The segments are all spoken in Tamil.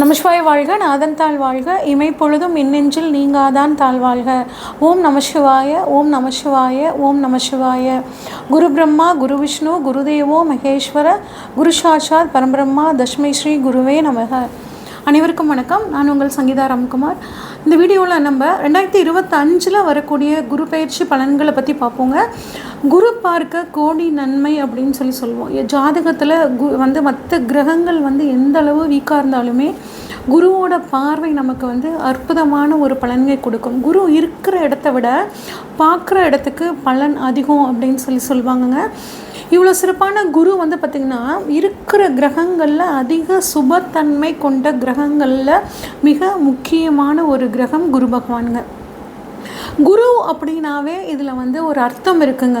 நமசிவாய வாழ்க நாதன் தாழ் வாழ்க. இமைப்பொழுதும் இன்னெஞ்சில் நீங்காதான் தாழ் வாழ்க. ஓம் நமசிவாய ஓம் நமசிவாய ஓம் நமசிவாய. குரு பிரம்மா குரு விஷ்ணு குருதேவோ மகேஸ்வர குரு சாட்சாத் பரம்பிரம்மா தஷ்மை ஸ்ரீ குருவே நமக. அனைவருக்கும் வணக்கம். நான் உங்கள் சங்கீதா ராம்குமார். இந்த வீடியோவில் நம்ம ரெண்டாயிரத்தி இருபத்தஞ்சில் வரக்கூடிய குரு பயிற்சி பலன்களை பற்றி பார்ப்போங்க. குரு பார்க்க கோடி நன்மை அப்படின்னு சொல்லி சொல்லுவோம். ஜாதகத்தில் கு வந்து மற்ற கிரகங்கள் வந்து எந்த அளவு வீக்காக இருந்தாலுமே குருவோட பார்வை நமக்கு வந்து அற்புதமான ஒரு பலன்கை கொடுக்கும். குரு இருக்கிற இடத்த விட பார்க்குற இடத்துக்கு பலன் அதிகம் அப்படின்னு சொல்லி சொல்லுவாங்கங்க. இவ்வளோ சிறப்பான குரு வந்து பார்த்திங்கன்னா இருக்கிற கிரகங்களில் அதிக சுபத்தன்மை கொண்ட கிரகங்களில் மிக முக்கியமான ஒரு கிரகம் குரு பகவானுங்க. குரு அப்படின்னாவே இதில் வந்து ஒரு அர்த்தம் இருக்குங்க.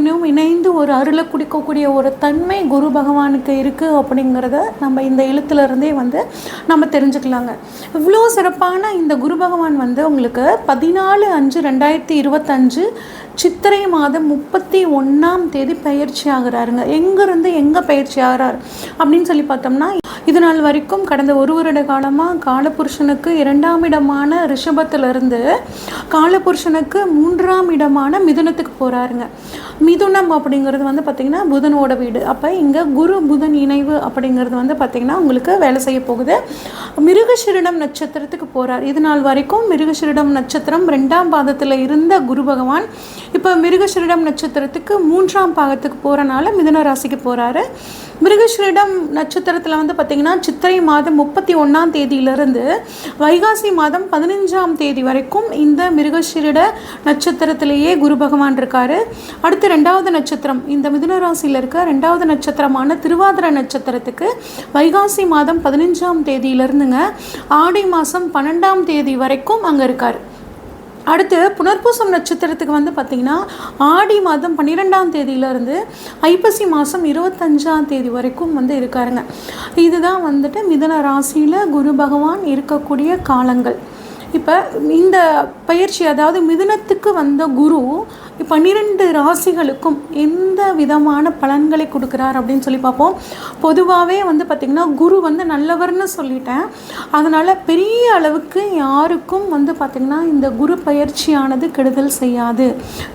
நாராயணனையும் இணைந்து ஒரு அருளை குடிக்கக்கூடிய ஒரு தன்மை குரு பகவானுக்கு இருக்குது அப்படிங்கிறத நம்ம இந்த எழுத்துலேருந்தே வந்து நம்ம தெரிஞ்சுக்கலாங்க. இவ்வளோ சிறப்பான இந்த குரு பகவான் வந்து உங்களுக்கு பதினாலு அஞ்சு ரெண்டாயிரத்தி இருபத்தஞ்சு சித்திரை மாதம் முப்பத்தி ஒன்றாம் தேதி பயிற்சி ஆகுறாருங்க. எங்கேருந்து எங்கே பயிற்சி ஆகிறார் அப்படின்னு சொல்லி பார்த்தோம்னா இது நாள் வரைக்கும் கடந்த ஒரு வருட காலமாக காலபுருஷனுக்கு இரண்டாம் இடமான ரிஷபத்திலிருந்து காலபுருஷனுக்கு மூன்றாம் இடமான மிதுனத்துக்கு போகிறாருங்க மிதுனம் அப்படிங்கிறது வந்து பார்த்திங்கன்னா புதனோட வீடு. அப்போ இங்கே குரு புதன் இணைவு அப்படிங்கிறது வந்து பார்த்திங்கன்னா உங்களுக்கு வேலை செய்ய போகுது. மிருகசிரிடம் நட்சத்திரத்துக்கு போகிறார் இது நாள் வரைக்கும் மிருகசிரிடம் நட்சத்திரம் ரெண்டாம் பாதத்தில் இருந்த குரு பகவான் இப்போ மிருகசிரிடம் நட்சத்திரத்துக்கு மூன்றாம் பாகத்துக்கு போகிறனால மிதுன ராசிக்கு போகிறாரு மிருகஸ்ரீடம் நட்சத்திரத்தில் வந்து பார்த்திங்கன்னா சித்திரை மாதம் முப்பத்தி ஒன்றாம் தேதியிலிருந்து வைகாசி மாதம் பதினஞ்சாம் தேதி வரைக்கும் இந்த மிருகஸ்ரீட நட்சத்திரத்திலேயே குரு பகவான் இருக்கார். அடுத்து ரெண்டாவது நட்சத்திரம். இந்த மிதுன ராசியில் இருக்க ரெண்டாவது நட்சத்திரமான திருவாதிர நட்சத்திரத்துக்கு வைகாசி மாதம் பதினஞ்சாம் தேதியிலிருந்துங்க ஆடி மாதம் பன்னெண்டாம் தேதி வரைக்கும் அங்கே இருக்கார். அடுத்து புனர்பூசம் நட்சத்திரத்துக்கு வந்து பார்த்திங்கன்னா ஆடி மாதம் பன்னிரெண்டாம் தேதியிலேருந்து ஐப்பசி மாதம் இருபத்தஞ்சாம் தேதி வரைக்கும் வந்து இருக்காருங்க. இதுதான் வந்துட்டு மிதன ராசியில் குரு பகவான் இருக்கக்கூடிய காலங்கள். இப்போ இந்த பயிற்சி அதாவது மிதுனத்துக்கு வந்த குரு பன்னிரெண்டு ராசிகளுக்கும் எந்த விதமான பலன்களை கொடுக்குறார் அப்படின்னு சொல்லி பார்ப்போம். பொதுவாகவே வந்து பார்த்திங்கன்னா குரு வந்து நல்லவர்னு சொல்லிட்டேன். அதனால் பெரிய அளவுக்கு யாருக்கும் வந்து பார்த்திங்கன்னா இந்த குரு பயிற்சியானது கெடுதல் செய்யாது.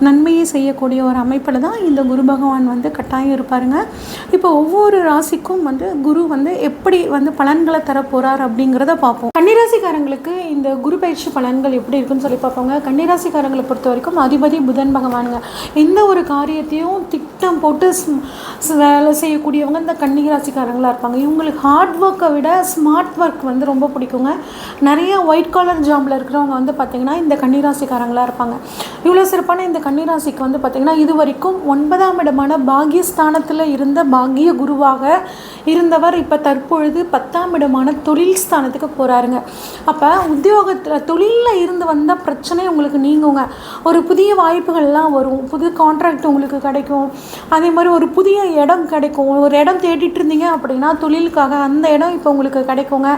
நன்மையை செய்யக்கூடிய ஒரு அமைப்பில் தான் இந்த குரு பகவான் வந்து கட்டாயம் இருப்பாருங்க. இப்போ ஒவ்வொரு ராசிக்கும் வந்து குரு வந்து எப்படி வந்து பலன்களை தரப்போகிறார் அப்படிங்கிறத பார்ப்போம். கன்னிராசிக்காரங்களுக்கு இந்த குரு பயிற்சி பலன்கள் எப்படி இருக்குன்னு சொல்லி பார்ப்போங்க. கன்னிராசிக்காரங்களை பொறுத்த வரைக்கும் அதிபதி புதன் பகவானுங்க. எந்த ஒரு காரியத்தையும் திட்டம் போட்டு ஸ்- வேலை செய்யக்கூடியவங்க இந்த கன்னிராசிக்காரங்களாக இருப்பாங்க. இவங்களுக்கு ஹார்ட் ஒர்க்கை விட ஸ்மார்ட் ஒர்க் வந்து ரொம்ப பிடிக்குங்க. நிறைய ஒயிட் காலர் ஜாம்பில் இருக்கிறவங்க வந்து பார்த்திங்கன்னா இந்த கன்னிராசிக்காரங்களாக இருப்பாங்க. இவ்வளோ சிறப்பான இந்த கன்னிராசிக்கு வந்து பார்த்திங்கன்னா இது வரைக்கும் ஒன்பதாம் இடமான பாகியஸ்தானத்தில் இருந்த பாகிய குருவாக இருந்தவர் இப்போ தற்பொழுது பத்தாம் இடமான தொழில் ஸ்தானத்துக்கு போகிறாருங்க அப்போ உத்தியோகத்தில் தொழிலில் இருந்து வந்த பிரச்சனை உங்களுக்கு நீங்குங்க. ஒரு புதிய வாய்ப்புகள்லாம் வரும். புது கான்ட்ராக்ட் உங்களுக்கு கிடைக்கும். அதே மாதிரி ஒரு புதிய இடம் கிடைக்கும். ஒரு இடம் தேடிட்டு இருந்தீங்க அப்படின்னா தொழிலுக்காக அந்த இடம் இப்போ உங்களுக்கு கிடைக்குங்க.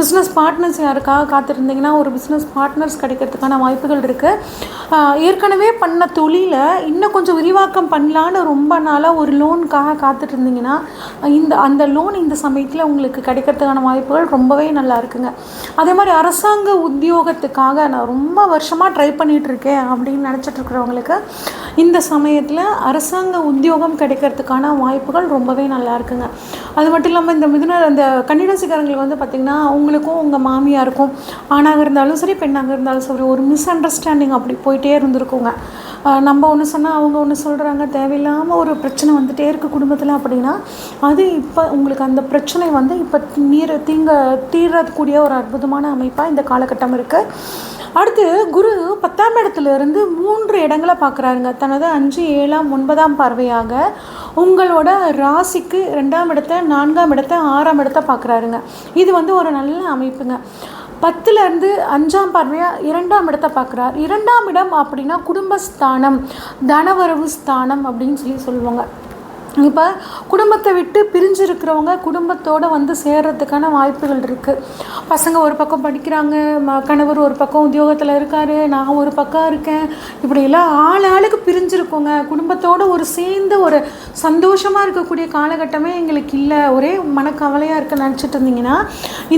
பிஸ்னஸ் பார்ட்னர்ஸ் யாருக்காக காத்திருந்தீங்கன்னா ஒரு பிஸ்னஸ் பார்ட்னர்ஸ் கிடைக்கிறதுக்கான வாய்ப்புகள் இருக்குது ஏற்கனவே பண்ண தொழிலை இன்னும் கொஞ்சம் விரிவாக்கம் பண்ணலான்னு ரொம்ப நாளாக ஒரு லோனுக்காக காத்துட்டு இருந்தீங்கன்னா இந்த அந்த லோன் இந்த சமயத்தில் உங்களுக்கு கிடைக்கிறதுக்கான வாய்ப்புகள் ரொம்பவே நல்லா இருக்குங்க. அதே மாதிரி அரசாங்க உத்தியோக உத்தியோகத்துக்காக நான் ரொம்ப வருஷமாக ட்ரை பண்ணிகிட்ருக்கேன் அப்படின்னு நினச்சிட்டு இருக்கிறவங்களுக்கு இந்த சமயத்தில் அரசாங்க உத்தியோகம் கிடைக்கிறதுக்கான வாய்ப்புகள் ரொம்பவே நல்லா இருக்குங்க. அது மட்டும் இல்லாமல் இந்த மிதுன அந்த கன்னிராசிக்காரங்களுக்கு வந்து பார்த்திங்கன்னா அவங்களுக்கும் உங்கள் மாமியாருக்கும் ஆணாக இருந்தாலும் சரி பெண்ணாக இருந்தாலும் சரி ஒரு மிஸ் அண்டர்ஸ்டாண்டிங் அப்படி போயிட்டே இருந்திருக்குங்க. நம்ம ஒன்று சொன்னால் அவங்க ஒன்று சொல்கிறாங்க தேவையில்லாமல் ஒரு பிரச்சனை வந்துகிட்டே இருக்குது குடும்பத்தில் அப்படின்னா அது இப்போ உங்களுக்கு அந்த பிரச்சனை வந்து இப்போ நீர் தீங்க தீரக்கூடிய ஒரு அற்புதமான அமைப்பாக இந்த காலகட்டம் இருக்குது அடுத்து குரு பத்தாம் இடத்துல இருந்து மூன்று இடங்களை பார்க்குறாருங்க. தனது அஞ்சு ஏழாம் ஒன்பதாம் பார்வையாக உங்களோட ராசிக்கு ரெண்டாம் இடத்த நான்காம் இடத்த ஆறாம் இடத்த பார்க்குறாருங்க. இது வந்து ஒரு நல்ல அமைப்புங்க. பத்துலேருந்து அஞ்சாம் பார்வையாக இரண்டாம் இடத்த பார்க்குறார். இரண்டாம் இடம் அப்படின்னா குடும்பஸ்தானம் தனவரவு ஸ்தானம் அப்படின்னு சொல்லி சொல்லுவாங்க. இப்போ குடும்பத்தை விட்டு பிரிஞ்சிருக்கிறவங்க குடும்பத்தோடு வந்து சேர்றதுக்கான வாய்ப்புகள் இருக்குது பசங்க ஒரு பக்கம் படிக்கிறாங்க ம கணவர் ஒரு பக்கம் உத்தியோகத்தில் இருக்கார் நான் ஒரு பக்கம் இருக்கேன். இப்படியெல்லாம் ஆள் ஆளுக்கு பிரிஞ்சிருக்கோங்க. குடும்பத்தோடு ஒரு சேர்ந்து ஒரு சந்தோஷமாக இருக்கக்கூடிய காலகட்டமே எங்களுக்கு இல்லை. ஒரே மனக்கவலையாக இருக்க நினச்சிட்டு இருந்தீங்கன்னா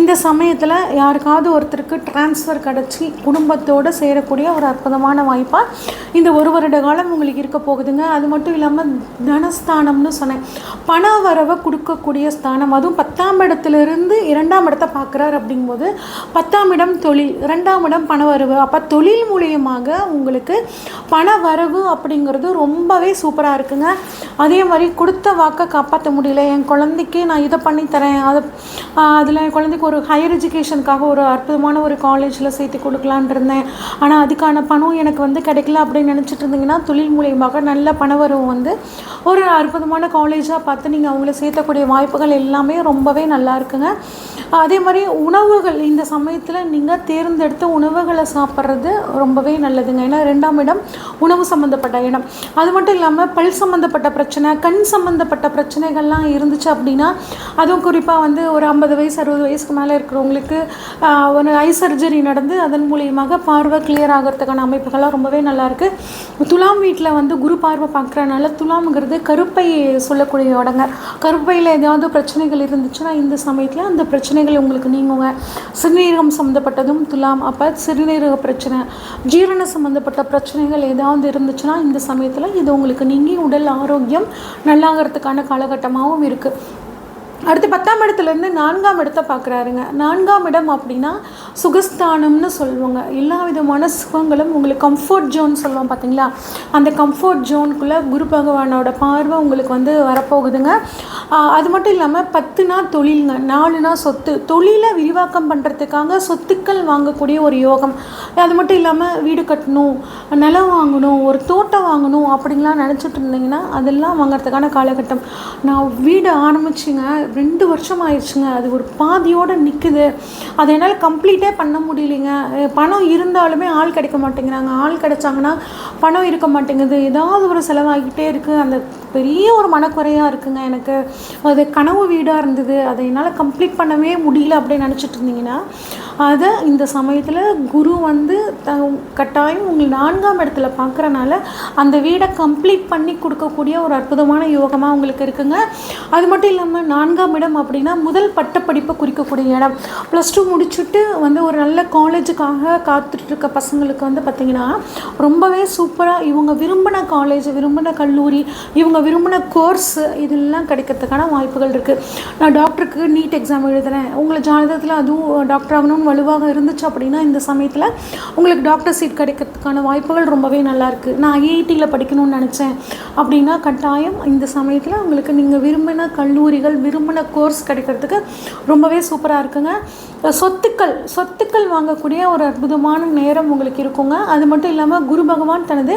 இந்த சமயத்தில் யாருக்காவது ஒருத்தருக்கு டிரான்ஸ்ஃபர் கிடச்சி குடும்பத்தோடு சேரக்கூடிய ஒரு அற்புதமான வாய்ப்பாக இந்த ஒரு வருட காலம் உங்களுக்கு இருக்க போகுதுங்க. அது மட்டும் இல்லாமல் தனஸ்தானம் ஸ்தானம்னு சொன்னேன். பண வரவை கொடுக்கக்கூடிய ஸ்தானம் அதுவும் பத்தாம் இடத்துலேருந்து இரண்டாம் இடத்தை பார்க்குறாரு அப்படிங்கும்போது பத்தாம் இடம் தொழில் ரெண்டாம் இடம் பண வரவு. அப்போ தொழில் மூலியமாக உங்களுக்கு பண வரவு அப்படிங்கிறது ரொம்பவே சூப்பராக இருக்குங்க. அதே மாதிரி கொடுத்த வாக்கை காப்பாற்ற முடியல. என் குழந்தைக்கு நான் இதை பண்ணித்தரேன் அதை அதில் என் குழந்தைக்கு ஒரு ஹையர் எஜுகேஷனுக்காக ஒரு அற்புதமான ஒரு காலேஜில் சேர்த்து கொடுக்கலான் இருந்தேன். ஆனால் அதுக்கான பணம் எனக்கு வந்து கிடைக்கல அப்படின்னு நினச்சிட்டு இருந்தீங்கன்னா தொழில் மூலியமாக நல்ல பண வரவு வந்து ஒரு அற்புதமான முக்கியமான காலேஜாக பார்த்து நீங்கள் அவங்கள சேர்த்தக்கூடிய வாய்ப்புகள் எல்லாமே ரொம்பவே நல்லா இருக்குங்க. அதே மாதிரி உணவுகள் இந்த சமயத்தில் நீங்கள் தேர்ந்தெடுத்த உணவுகளை சாப்பிட்றது ரொம்பவே நல்லதுங்க. ஏன்னா ரெண்டாம் இடம் உணவு சம்மந்தப்பட்ட இடம். அது மட்டும் இல்லாமல் பல் சம்மந்தப்பட்ட பிரச்சனை கண் சம்மந்தப்பட்ட பிரச்சனைகள்லாம் இருந்துச்சு அப்படின்னா அதுவும் குறிப்பாக வந்து ஒரு ஐம்பது வயசு அறுபது வயசுக்கு மேலே இருக்கிறவங்களுக்கு ஒரு ஐ சர்ஜரி நடந்து அதன் மூலியமாக பார்வை கிளியர் ஆகிறதுக்கான அமைப்புகள்லாம் ரொம்பவே நல்லாயிருக்கு துலாம் வீட்டில் வந்து குரு பார்வை பார்க்குறனால துலாம்ங்கிறது கருப்பை சொல்லக்கூடிய இடங்க. கருப்பையில் ஏதாவது பிரச்சனைகள் இருந்துச்சுன்னா இந்த சமயத்தில் அந்த பிரச்சனைகள் உங்களுக்கு நீங்குங்க. சிறுநீரகம் சம்மந்தப்பட்டதும் துலாம் அப்போ சிறுநீரக பிரச்சனை ஜீரண சம்மந்தப்பட்ட பிரச்சனைகள் ஏதாவது இருந்துச்சுன்னா இந்த சமயத்தில் இது உங்களுக்கு நீங்கி உடல் ஆரோக்கியம் நல்லாகிறதுக்கான காலகட்டமாகவும் இருக்குது அடுத்து பத்தாம் இடத்துலேருந்து நான்காம் இடத்தை பார்க்குறாருங்க. நான்காம் இடம் அப்படின்னா சுகஸ்தானம்னு சொல்லுவாங்க. எல்லா விதமான சுகங்களும் உங்களுக்கு கம்ஃபர்ட் ஜோன் சொல்லுவோம் பார்த்தீங்களா? அந்த கம்ஃபர்ட் ஜோனுக்குள்ளே குரு பகவானோட பார்வை உங்களுக்கு வந்து வரப்போகுதுங்க. அது மட்டும் இல்லாமல் பத்துனா தொழிலுங்க. நாலுனா சொத்து. தொழிலை விரிவாக்கம் பண்ணுறதுக்காக சொத்துக்கள் வாங்கக்கூடிய ஒரு யோகம். அது மட்டும் இல்லாமல் வீடு கட்டணும் நிலம் வாங்கணும் ஒரு தோட்டம் வாங்கணும் அப்படின்லாம் நினச்சிட்டு இருந்தீங்கன்னா அதெல்லாம் வாங்குறதுக்கான காலகட்டம். நான் வீடு ஆரம்பிச்சுங்க. ரெண்டு வருஷம் ஆயிடுச்சுங்க அது ஒரு பாதியோடு நிற்குது அதை என்னால் கம்ப்ளீட்டே பண்ண முடியலைங்க. பணம் இருந்தாலுமே ஆள் கிடைக்க மாட்டேங்கிறாங்க. ஆள் கிடைச்சாங்கன்னா பணம் இருக்க மாட்டேங்குது. ஏதாவது ஒரு செலவாகிட்டே இருக்குது அந்த பெரிய ஒரு மனக்குறையாக இருக்குங்க. எனக்கு அது கனவு வீடாக இருந்தது. அதை என்னால் கம்ப்ளீட் பண்ணவே முடியல அப்படின்னு நினச்சிட்டு இருந்தீங்கன்னா அதை இந்த சமயத்தில் குரு வந்து த கட்டாயம் உங்கள் நான்காம் இடத்துல பார்க்குறனால அந்த வீடை கம்ப்ளீட் பண்ணி கொடுக்கக்கூடிய ஒரு அற்புதமான யோகமாக உங்களுக்கு இருக்குங்க. அது மட்டும் இல்லாமல் நான்காம் இடம் அப்படின்னா முதல் பட்டப்படிப்பை குறிக்கக்கூடிய இடம். ப்ளஸ் டூ முடிச்சுட்டு வந்து ஒரு நல்ல காலேஜுக்காக காத்துட்ருக்க பசங்களுக்கு வந்து பார்த்திங்கன்னா ரொம்பவே சூப்பராக இவங்க விரும்பின காலேஜ் விரும்பின கல்லூரி இவங்க விரும்பின கோர்ஸ் இதெல்லாம் கிடைக்கிறதுக்கான வாய்ப்புகள் இருக்குது நான் டாக்டருக்கு நீட் எக்ஸாம் எழுதுகிறேன் உங்களை ஜாதகத்தில் அதுவும் டாக்டர் ஆகணும்னு வலுவாக இருந்துச்சு அப்படின்னா இந்த சமயத்தில் உங்களுக்கு டாக்டர் சீட் கிடைக்கிறதுக்கான வாய்ப்புகள் ரொம்பவே நல்லாயிருக்கு நான் ஐஐடியில் படிக்கணும்னு நினச்சேன் அப்படின்னா கட்டாயம் இந்த சமயத்தில் உங்களுக்கு நீங்கள் விரும்பின கல்லூரிகள் விரும்பின கோர்ஸ் கிடைக்கிறதுக்கு ரொம்பவே சூப்பராக இருக்குங்க. சொத்துக்கள் சொத்துக்கள் வாங்கக்கூடிய ஒரு அற்புதமான நேரம் உங்களுக்கு இருக்குங்க. அது மட்டும் இல்லாமல் குரு பகவான் தனது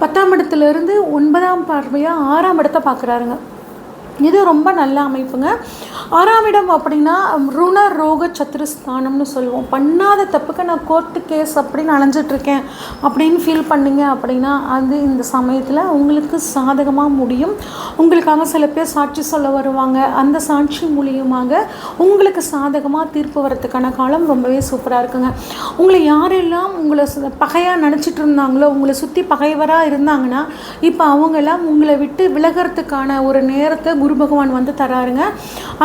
பத்தாம் இடத்துலேருந்து ஒன்பதாம் பார்வையாக ஆறாம் இடத்தை பார்க்குறாருங்க. இது ரொம்ப நல்ல அமைப்புங்க. ஆறாம் இடம் அப்படின்னா ருண ரோக சத்துருஸ்தானம்னு சொல்லுவோம். பண்ணாத தப்புக்கு நான் கோர்ட்டு கேஸ் அப்படின்னு அலைஞ்சிட்ருக்கேன் அப்படின்னு ஃபீல் பண்ணுங்க அப்படின்னா அது இந்த சமயத்தில் உங்களுக்கு சாதகமாக முடியும். உங்களுக்காக சில பேர் சாட்சி சொல்ல வருவாங்க. அந்த சாட்சி மூலியமாக உங்களுக்கு சாதகமாக தீர்ப்பு வரத்துக்கான காலம் ரொம்பவே சூப்பராக இருக்குங்க. உங்களை யாரெல்லாம் உங்களை பகையாக நினச்சிட்டு இருந்தாங்களோ உங்களை சுற்றி பகைவராக இருந்தாங்கன்னா இப்போ அவங்கெல்லாம் உங்களை விட்டு விலகிறதுக்கான ஒரு நேரத்தை குரு குரு பகவான் வந்து தராருங்க.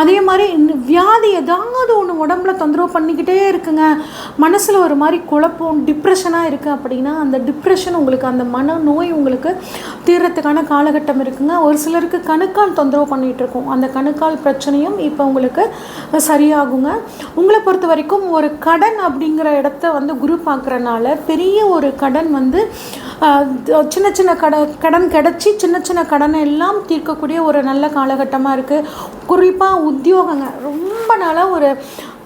அதே மாதிரி வியாதி ஏதாவது ஒன்று உடம்புல தொந்தரவு பண்ணிக்கிட்டே இருக்குங்க. மனசில் ஒரு மாதிரி குழப்பம் டிப்ரெஷனாக இருக்குது அப்படின்னா அந்த டிப்ரெஷன் உங்களுக்கு அந்த மன நோய் உங்களுக்கு தீர்றதுக்கான காலகட்டம் இருக்குங்க. ஒரு சிலருக்கு கணுக்கால் தொந்தரவு பண்ணிகிட்டு இருக்கும். அந்த கணுக்கால் பிரச்சனையும் இப்போ உங்களுக்கு சரியாகுங்க. உங்களை பொறுத்த வரைக்கும் ஒரு கடன் அப்படிங்கிற இடத்த வந்து குரு பார்க்குறனால பெரிய ஒரு கடன் வந்து சின்ன சின்ன கட கடன் கிடச்சி சின்ன சின்ன கடனை எல்லாம் தீர்க்கக்கூடிய ஒரு நல்ல காலகட்டமாக இருக்குது குறிப்பாக உத்தியோகங்க ரொம்ப நாளாக ஒரு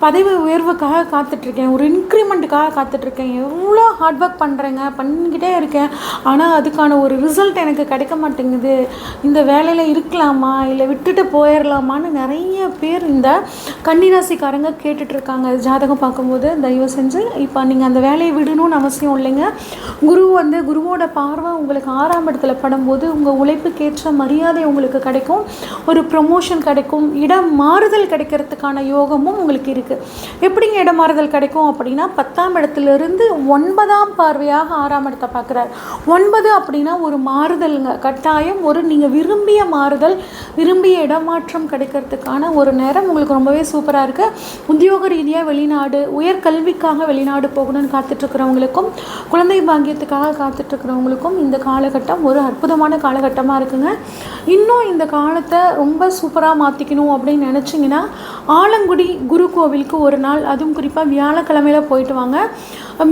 பதவி உயர்வுக்காக காத்துட்ருக்கேன். ஒரு இன்க்ரிமெண்ட்டுக்காக காத்துட்ருக்கேன். எவ்வளோ ஹார்ட் ஒர்க் பண்ணுறேங்க பண்ணிக்கிட்டே இருக்கேன். ஆனால் அதுக்கான ஒரு ரிசல்ட் எனக்கு கிடைக்க மாட்டேங்குது. இந்த வேலையில் இருக்கலாமா? இல்லை விட்டுட்டு போயிடலாமான்னு நிறைய பேர் இந்த கன்னிராசிக்காரங்க கேட்டுட்ருக்காங்க. ஜாதகம் பார்க்கும்போது தயவு செஞ்சு இப்போ நீங்கள் அந்த வேலையை விடணும்னு அவசியம் இல்லைங்க. குரு வந்து குருவோட பார்வை உங்களுக்கு ஆறாம் இடத்துல படும்போது உங்கள் உழைப்புக்கேற்ற மரியாதை உங்களுக்கு கிடைக்கும். ஒரு ப்ரொமோஷன் கிடைக்கும். இடம் மாறுதல் கிடைக்கிறதுக்கான யோகமும் உங்களுக்கு இருக்குது எப்படிங்க இடமாறுதல் கிடைக்கும் அப்படின்னா பத்தாம் இடத்துலேருந்து ஒன்பதாம் பார்வையாக ஆறாம் இடத்தை பார்க்குறார். ஒன்பது அப்படின்னா ஒரு மாறுதலுங்க. கட்டாயம் ஒரு நீங்கள் விரும்பிய மாறுதல் விரும்பிய இடமாற்றம் கிடைக்கிறதுக்கான ஒரு நேரம் உங்களுக்கு ரொம்பவே சூப்பராக இருக்குது உத்தியோக ரீதியாக வெளிநாடு உயர்கல்விக்காக வெளிநாடு போகணும்னு காத்துட்ருக்கிறவங்களுக்கும் குழந்தை பாக்கியத்துக்காக காத்துட்ருக்கிறவங்களுக்கும் இந்த காலகட்டம் ஒரு அற்புதமான காலகட்டமாக இருக்குங்க. இன்னும் இந்த காலத்தை ரொம்ப சூப்பராக மாற்றிக்கணும் அப்படின்னு நினச்சிங்கன்னா ஆலங்குடி குரு கோவிலுக்கு ஒரு நாள் அதுவும் குறிப்பாக வியாழக்கிழமையில போயிட்டு வாங்க.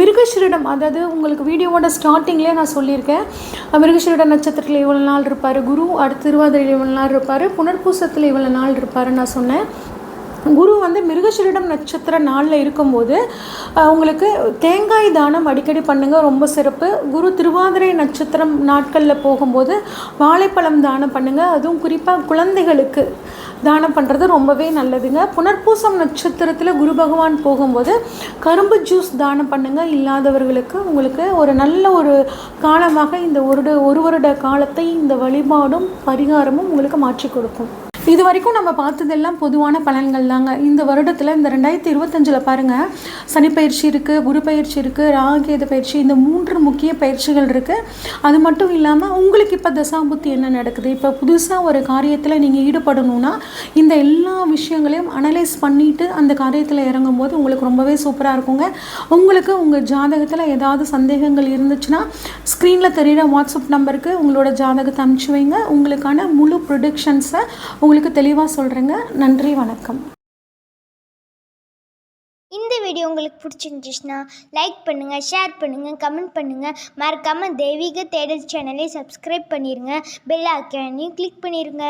மிருகஸ்ரீடம் அதாவது உங்களுக்கு வீடியோவோட ஸ்டார்டிங்லேயே நான் சொல்லியிருக்கேன். மிருகஸ்ரீட நட்சத்திரத்தில் இவ்வளோ நாள் இருப்பார். குரு அடுத்து திருவாதிரையில் இவ்வளோ நாள் இருப்பார். புனர்பூசத்தில் இவ்வளோ நாள் இருப்பாருன்னு நான் சொன்னேன். குரு வந்து மிருகசீரிடம் நட்சத்திர நாளில் இருக்கும்போது உங்களுக்கு தேங்காய் தானம் அடிக்கடி பண்ணுங்கள் ரொம்ப சிறப்பு. குரு திருவாதிரை நட்சத்திரம் நாட்களில் போகும்போது வாழைப்பழம் தானம் பண்ணுங்கள் அதுவும் குறிப்பாக குழந்தைகளுக்கு தானம் பண்ணுறது ரொம்பவே நல்லதுங்க. புனர்பூசம் நட்சத்திரத்தில் குரு பகவான் போகும்போது கரும்பு ஜூஸ் தானம் பண்ணுங்கள் இல்லாதவர்களுக்கு உங்களுக்கு ஒரு நல்ல ஒரு காலமாக இந்த ஒரு ஒரு வருட காலத்தை இந்த வழிபாடும் பரிகாரமும் உங்களுக்கு மாற்றி கொடுக்கும். இது வரைக்கும் நம்ம பார்த்ததெல்லாம் பொதுவான பலன்கள் தாங்க. இந்த வருடத்தில் இந்த ரெண்டாயிரத்தி இருபத்தஞ்சில் பாருங்கள் சனிப்பயிற்சி இருக்குது குரு பயிற்சி இருக்குது ராகேது பயிற்சி இந்த மூன்று முக்கிய பயிற்சிகள் இருக்குது அது மட்டும் இல்லாமல் உங்களுக்கு இப்போ தசாபுத்தி என்ன நடக்குது? இப்போ புதுசாக ஒரு காரியத்தில் நீங்கள் ஈடுபடணும்னா இந்த எல்லா விஷயங்களையும் அனலைஸ் பண்ணிவிட்டு அந்த காரியத்தில் இறங்கும் போது உங்களுக்கு ரொம்பவே சூப்பராக இருக்குங்க. உங்களுக்கு உங்கள் ஜாதகத்தில் ஏதாவது சந்தேகங்கள் இருந்துச்சுன்னா ஸ்க்ரீனில் தெரியிற வாட்ஸ்அப் நம்பருக்கு உங்களோட ஜாதகத்தை அனுப்பிச்சு வைங்க. உங்களுக்கான முழு ப்ரொடிக்ஷன்ஸை உங்களுக்கு தெளிவாக சொல்கிறேங்க நன்றி வணக்கம். இந்த வீடியோ உங்களுக்கு பிடிச்சிருந்துச்சுன்னா லைக் பண்ணுங்கள் ஷேர் பண்ணுங்கள் கமெண்ட் பண்ணுங்கள் மறக்காமல் தெய்வீக தேடல் சேனலை சப்ஸ்கிரைப் பண்ணிடுங்க பெல் ஐக்கானையும் கிளிக் பண்ணிடுங்க